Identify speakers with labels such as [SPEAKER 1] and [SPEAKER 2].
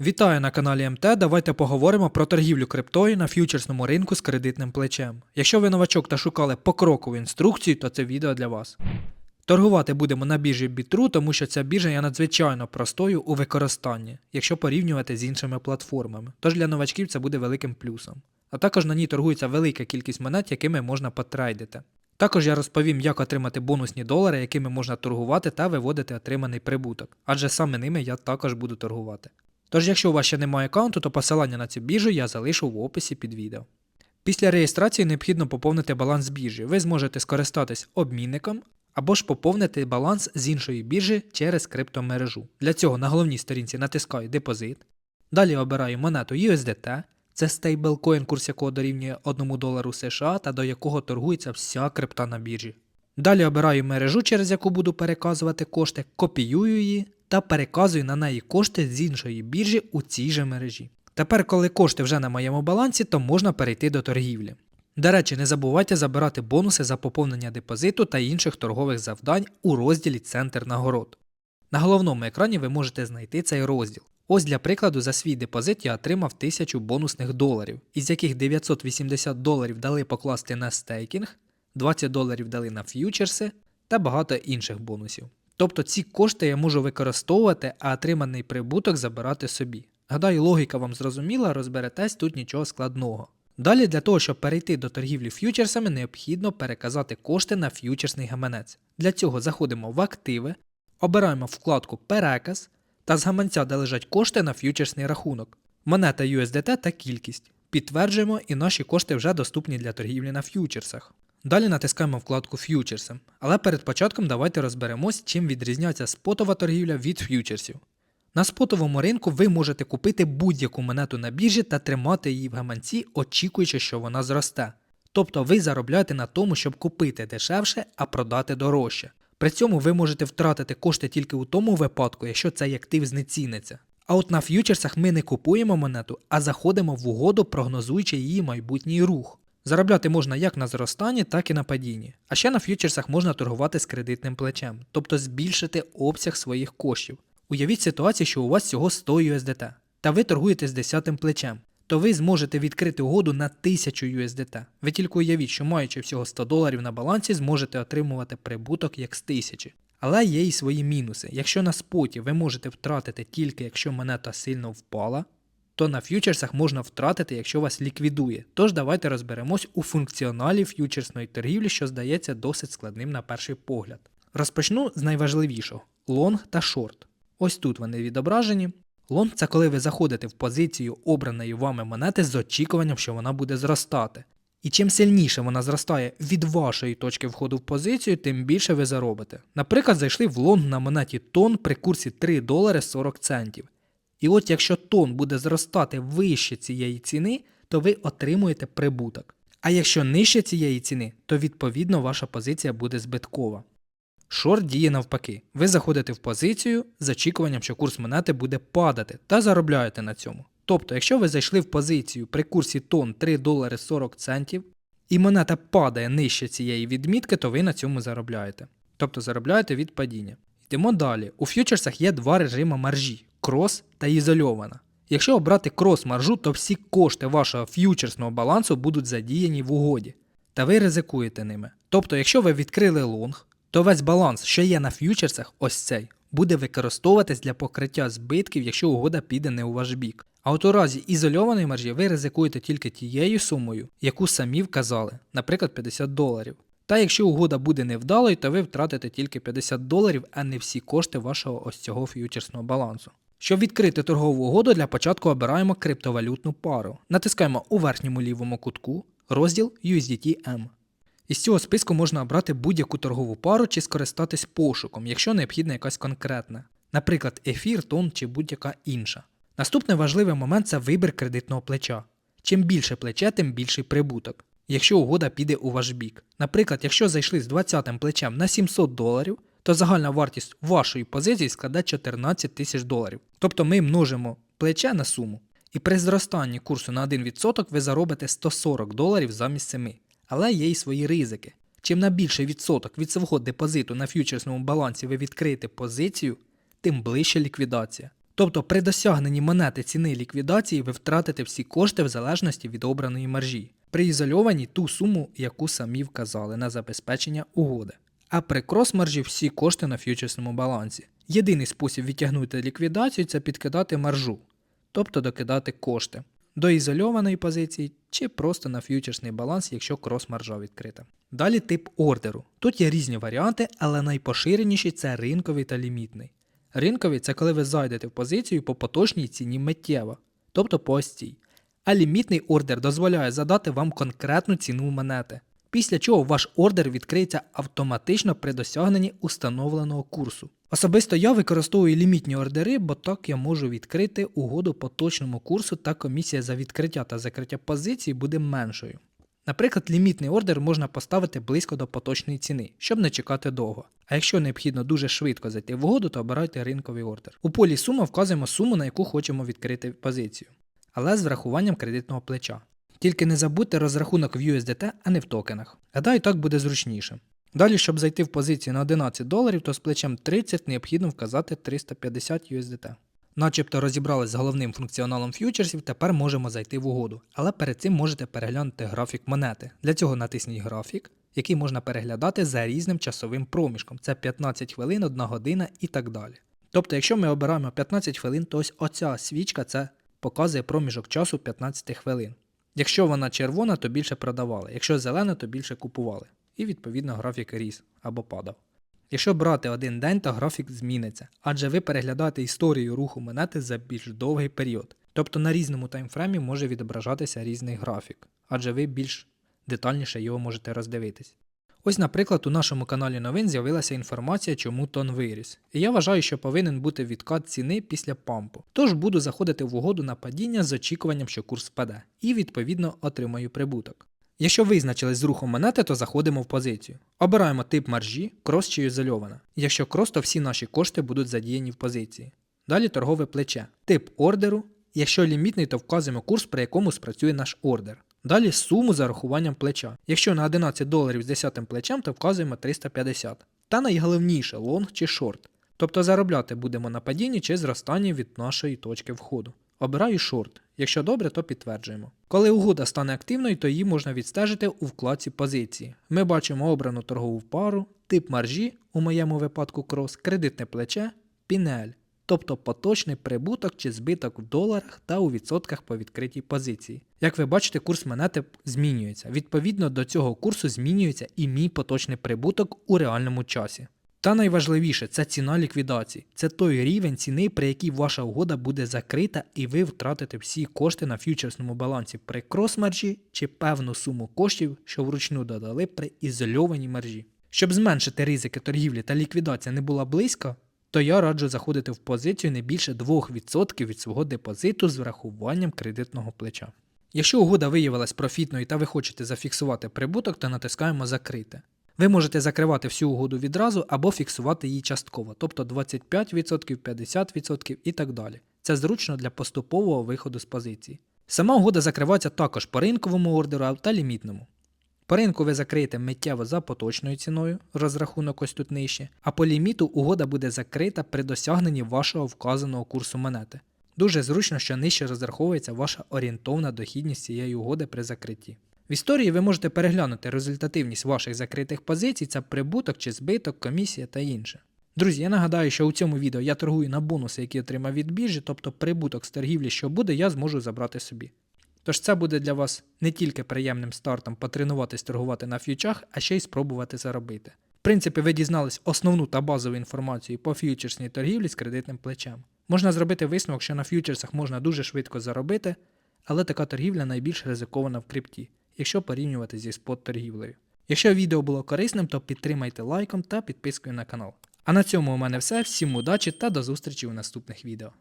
[SPEAKER 1] Вітаю на каналі МТ. Давайте поговоримо про торгівлю криптою на ф'ючерсному ринку з кредитним плечем. Якщо ви новачок та шукали покрокову інструкцію, то це відео для вас. Торгувати будемо на біржі Bitrue, тому що ця біржа є надзвичайно простою у використанні, якщо порівнювати з іншими платформами. Тож для новачків це буде великим плюсом. А також на ній торгується велика кількість монет, якими можна потрейдити. Також я розповім, як отримати бонусні долари, якими можна торгувати та виводити отриманий прибуток, адже саме ними я також буду торгувати. Тож, якщо у вас ще немає аккаунту, то посилання на цю біржу я залишу в описі під відео. Після реєстрації необхідно поповнити баланс біржі. Ви зможете скористатись обмінником або ж поповнити баланс з іншої біржі через криптомережу. Для цього на головній сторінці натискаю депозит. Далі обираю монету USDT, це стейблкоін, курс якого дорівнює 1 долару США та до якого торгується вся крипта на біржі. Далі обираю мережу, через яку буду переказувати кошти, копіюю її та переказую на неї кошти з іншої біржі у цій же мережі. Тепер, коли кошти вже на моєму балансі, то можна перейти до торгівлі. До речі, не забувайте забирати бонуси за поповнення депозиту та інших торгових завдань у розділі Центр нагород. На головному екрані ви можете знайти цей розділ. Ось для прикладу, за свій депозит я отримав 1000 бонусних доларів, із яких 980 доларів дали покласти на стейкінг, 20 доларів дали на ф'ючерси та багато інших бонусів. Тобто ці кошти я можу використовувати, а отриманий прибуток забирати собі. Гадаю, логіка вам зрозуміла, розберетесь тут нічого складного. Далі для того, щоб перейти до торгівлі ф'ючерсами, необхідно переказати кошти на ф'ючерсний гаманець. Для цього заходимо в активи, обираємо вкладку Переказ та з гаманця, де лежать кошти на ф'ючерсний рахунок, монета USDT та кількість. Підтверджуємо, і наші кошти вже доступні для торгівлі на ф'ючерсах. Далі натискаємо вкладку ф'ючерси. Але перед початком давайте розберемось, чим відрізняється спотова торгівля від ф'ючерсів. На спотовому ринку ви можете купити будь-яку монету на біржі та тримати її в гаманці, очікуючи, що вона зросте. Тобто ви заробляєте на тому, щоб купити дешевше, а продати дорожче. При цьому ви можете втратити кошти тільки у тому випадку, якщо цей актив знеціниться. А от на ф'ючерсах ми не купуємо монету, а заходимо в угоду, прогнозуючи її майбутній рух. Заробляти можна як на зростанні, так і на падінні. А ще на ф'ючерсах можна торгувати з кредитним плечем, тобто збільшити обсяг своїх коштів. Уявіть ситуацію, що у вас всього 100 USDT, та ви торгуєте з 10 плечем, то ви зможете відкрити угоду на 1000 USDT. Ви тільки уявіть, що маючи всього 100 доларів на балансі, зможете отримувати прибуток як з 1000. Але є і свої мінуси. Якщо на споті ви можете втратити тільки якщо монета сильно впала, то на ф'ючерсах можна втратити, якщо вас ліквідує. Тож давайте розберемось у функціоналі ф'ючерсної торгівлі, що здається досить складним на перший погляд. Розпочну з найважливішого лонг та шорт. Ось тут вони відображені. Лонг це коли ви заходите в позицію обраної вами монети з очікуванням, що вона буде зростати. І чим сильніше вона зростає від вашої точки входу в позицію, тим більше ви заробите. Наприклад, зайшли в лонг на монеті тон при курсі 3 долари 40 центів. І от якщо тон буде зростати вище цієї ціни, то ви отримуєте прибуток. А якщо нижче цієї ціни, то відповідно ваша позиція буде збиткова. Шорт діє навпаки. Ви заходите в позицію з очікуванням, що курс монети буде падати та заробляєте на цьому. Тобто, якщо ви зайшли в позицію при курсі тон 3 долари 40 центів, і монета падає нижче цієї відмітки, то ви на цьому заробляєте. Тобто заробляєте від падіння. Йдемо далі. У ф'ючерсах є два режими маржі крос та ізольована. Якщо обрати крос маржу, то всі кошти вашого ф'ючерсного балансу будуть задіяні в угоді, та ви ризикуєте ними. Тобто, якщо ви відкрили лонг, то весь баланс, що є на ф'ючерсах, ось цей, буде використовуватись для покриття збитків, якщо угода піде не у ваш бік. А от у разі ізольованої маржі ви ризикуєте тільки тією сумою, яку самі вказали, наприклад, 50 доларів. Та якщо угода буде невдалою, то ви втратите тільки 50 доларів, а не всі кошти вашого ось цього ф'ючерсного балансу. Щоб відкрити торгову угоду, для початку обираємо криптовалютну пару. Натискаємо у верхньому лівому кутку розділ USDT-M. Із цього списку можна обрати будь-яку торгову пару чи скористатись пошуком, якщо необхідна якась конкретна, наприклад, ефір, тон чи будь-яка інша. Наступний важливий момент це вибір кредитного плеча. Чим більше плече, тим більший прибуток, якщо угода піде у ваш бік. Наприклад, якщо зайшли з 20 плечем на 700 доларів, то загальна вартість вашої позиції складе 14 тисяч доларів. Тобто ми множимо плече на суму. І при зростанні курсу на 1% ви заробите 140 доларів замість 7. Але є й свої ризики. Чим на більший відсоток від свого депозиту на ф'ючерсному балансі ви відкриєте позицію, тим ближче ліквідація. Тобто при досягненні монети ціни ліквідації ви втратите всі кошти в залежності від обраної маржі. При ізольованій ту суму, яку самі вказали на забезпечення угоди. А при крос-маржі всі кошти на ф'ючерсному балансі. Єдиний спосіб відтягнути ліквідацію це підкидати маржу, тобто докидати кошти до ізольованої позиції чи просто на ф'ючерсний баланс, якщо крос-маржа відкрита. Далі тип ордеру. Тут є різні варіанти, але найпоширеніші це ринковий та лімітний. Ринковий це коли ви зайдете в позицію по поточній ціні миттєво, тобто по ось. А лімітний ордер дозволяє задати вам конкретну ціну монети, після чого ваш ордер відкриється автоматично при досягненні установленого курсу. Особисто я використовую лімітні ордери, бо так я можу відкрити угоду по точному курсу та комісія за відкриття та закриття позиції буде меншою. Наприклад, лімітний ордер можна поставити близько до поточної ціни, щоб не чекати довго. А якщо необхідно дуже швидко зайти в угоду, то обирайте ринковий ордер. У полі сума вказуємо суму, на яку хочемо відкрити позицію, але з врахуванням кредитного плеча. Тільки не забудьте розрахунок в USDT, а не в токенах. Гадаю, так буде зручніше. Далі, щоб зайти в позицію на 11 доларів, то з плечем 30 необхідно вказати 350 USDT. Начебто розібрались з головним функціоналом ф'ючерсів, тепер можемо зайти в угоду. Але перед цим можете переглянути графік монети. Для цього натисніть графік, який можна переглядати за різним часовим проміжком. Це 15 хвилин, 1 година і так далі. Тобто, якщо ми обираємо 15 хвилин, то ось оця свічка це показує проміжок часу 15 хвилин. Якщо вона червона, то більше продавали, якщо зелена, то більше купували. І відповідно графік ріс або падав. Якщо брати один день, то графік зміниться, адже ви переглядаєте історію руху монети за більш довгий період. Тобто на різному таймфреймі може відображатися різний графік, адже ви більш детальніше його можете роздивитись. Ось, наприклад, у нашому каналі новин з'явилася інформація, чому тон виріс. І я вважаю, що повинен бути відкат ціни після пампу. Тож буду заходити в угоду на падіння з очікуванням, що курс впаде, і відповідно отримаю прибуток. Якщо визначились з рухом монети, то заходимо в позицію. Обираємо тип маржі, крос чи ізольована. Якщо крос, то всі наші кошти будуть задіяні в позиції. Далі торгове плече. Тип ордеру. Якщо лімітний, то вказуємо курс, при якому спрацює наш ордер. Далі суму за рахуванням плеча. Якщо на 11 доларів з 10 плечем, то вказуємо 350. Та найголовніше лонг чи шорт. Тобто заробляти будемо на падінні чи зростанні від нашої точки входу. Обираю шорт. Якщо добре, то підтверджуємо. Коли угода стане активною, то її можна відстежити у вкладці позиції. Ми бачимо обрану торгову пару, тип маржі, у моєму випадку крос, кредитне плече, пінель, тобто поточний прибуток чи збиток в доларах та у відсотках по відкритій позиції. Як ви бачите, курс монети змінюється. Відповідно до цього курсу змінюється і мій поточний прибуток у реальному часі. Та найважливіше це ціна ліквідації. Це той рівень ціни, при якій ваша угода буде закрита і ви втратите всі кошти на ф'ючерсному балансі при крос-маржі чи певну суму коштів, що вручну додали при ізольованій маржі. Щоб зменшити ризики торгівлі та ліквідація не була близько, то я раджу заходити в позицію не більше 2% від свого депозиту з врахуванням кредитного плеча. Якщо угода виявилась профітною та ви хочете зафіксувати прибуток, то натискаємо Закрити. Ви можете закривати всю угоду відразу або фіксувати її частково, тобто 25%, 50% і так далі. Це зручно для поступового виходу з позиції. Сама угода закривається також по ринковому ордеру та лімітному. По ринку ви закриєте миттєво за поточною ціною, розрахунок ось тут нижче, а по ліміту угода буде закрита при досягненні вашого вказаного курсу монети. Дуже зручно, що нижче розраховується ваша орієнтовна дохідність цієї угоди при закритті. В історії ви можете переглянути результативність ваших закритих позицій, це прибуток чи збиток, комісія та інше. Друзі, я нагадаю, що у цьому відео я торгую на бонуси, які отримав від біржі, тобто прибуток з торгівлі, що буде, я зможу забрати собі. Тож це буде для вас не тільки приємним стартом потренуватись торгувати на ф'ючах, а ще й спробувати заробити. В принципі, ви дізнались основну та базову інформацію по ф'ючерсній торгівлі з кредитним плечем. Можна зробити висновок, що на ф'ючерсах можна дуже швидко заробити, але така торгівля найбільш ризикована в крипті, якщо порівнювати зі спот-торгівлею. Якщо відео було корисним, то підтримайте лайком та підпискою на канал. А на цьому у мене все. Всім удачі та до зустрічі у наступних відео.